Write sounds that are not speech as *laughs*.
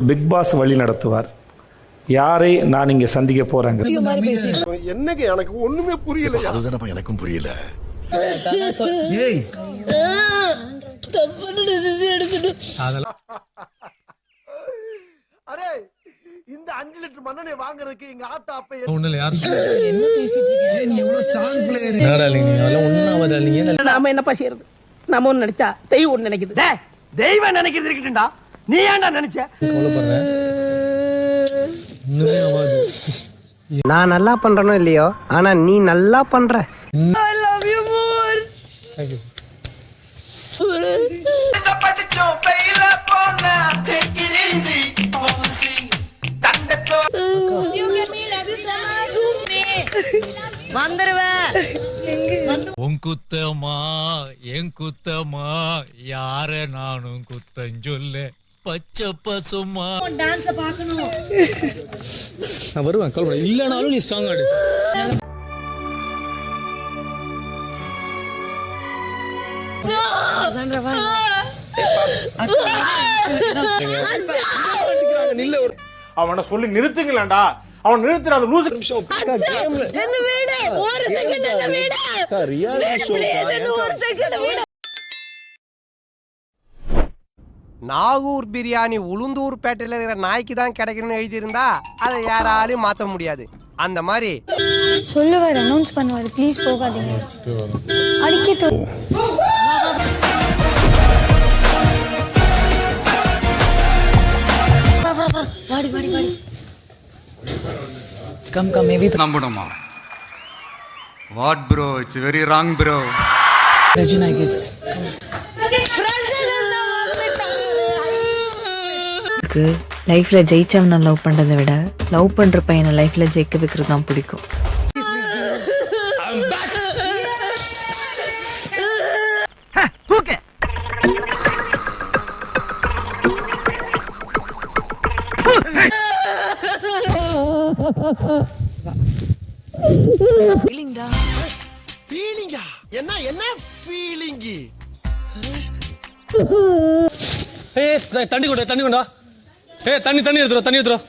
Big pass வழி நடத்துவார். யாரை நான் இங்கே சந்திக்க போறேங்க என்னங்க எனக்கு ஒண்ணுமே புரியல அதுதானப்பா எனக்கும் புரியல. ஏய். *laughs* அரே இந்த அஞ்சு லிட்டர் மண்ணெண்ணை வாங்குறதுக்கு எங்க ஆத்தா அப்ப ஒண்ணு இல்ல யாரும் என்ன பேசிட்டு இருக்கீங்க? நீ எவ்வளவு ஸ்ட்ராங் பிளேயர் என்னடா நீ அதெல்லாம் ஒன்றாவது நீங்க நாம என்னப்பா செய்யறது? நாம ஒண்ணு நினைச்சா தெய்வம் ஒண்ணு நினைக்குது. டேய், தெய்வம் நினைக்கிறது இருக்கட்டும்டா. நீ ஏன்டா நினைச்ச? நான் நல்லா பண்றேனோ இல்லையோ? ஆனா நீ நல்லா பண்ற. ஐ லவ் யூ மோர் வந்துருவேன் உன் குத்தமா என் குத்தமா யார நானும் குத்தஞ்சொல்ல? பச்சை பசுமா டான்ஸ பார்க்கணும். நான் வருவேன் கவலை இல்லைனாலும் நீ ஸ்ட்ராங் ஆடு அவனை சொல்லி நிறுத்துங்களேன்டா. அவன் நிறுத்துற அந்த லூசு நிமிஷம் என்ன வீடு? ஒரு செகண்ட் என்ன வீடு? Please, என்ன ஒரு செகண்ட் வீடு? நாகூர் பிரியாணி உளுந்தூர் பேட்டையில இருக்கிற நாய்க்கு தான் கிடைக்கணும்னு எழுதியிருந்தா அதை யாராலையும் மாத்த முடியாது. அந்த மாதிரி. சொல்லுவார் அனௌன்ஸ் பண்ணுவார் ப்ளீஸ் போகாதீங்க. அடிக்கட்டும் வாடி வாடி வாடி. Come come maybe நம்பணுமா what bro it's very wrong bro Rajina கெஸ் லைஃப்ல ஜெயிச்சவனை லவ் பண்றதை விட லவ் பண்ற பையனை லைஃப்ல ஜெயிக்க வைக்கிறது தான் பிடிக்கும். ஃபீலிங்கா என்ன என்ன ஃபீலிங்கி ஏய் தண்ணி கொண்டு தண்ணி கொண்டு ஏ தண்ணி தண்ணி எடுத்துரும் தண்ணி எடுத்துரும்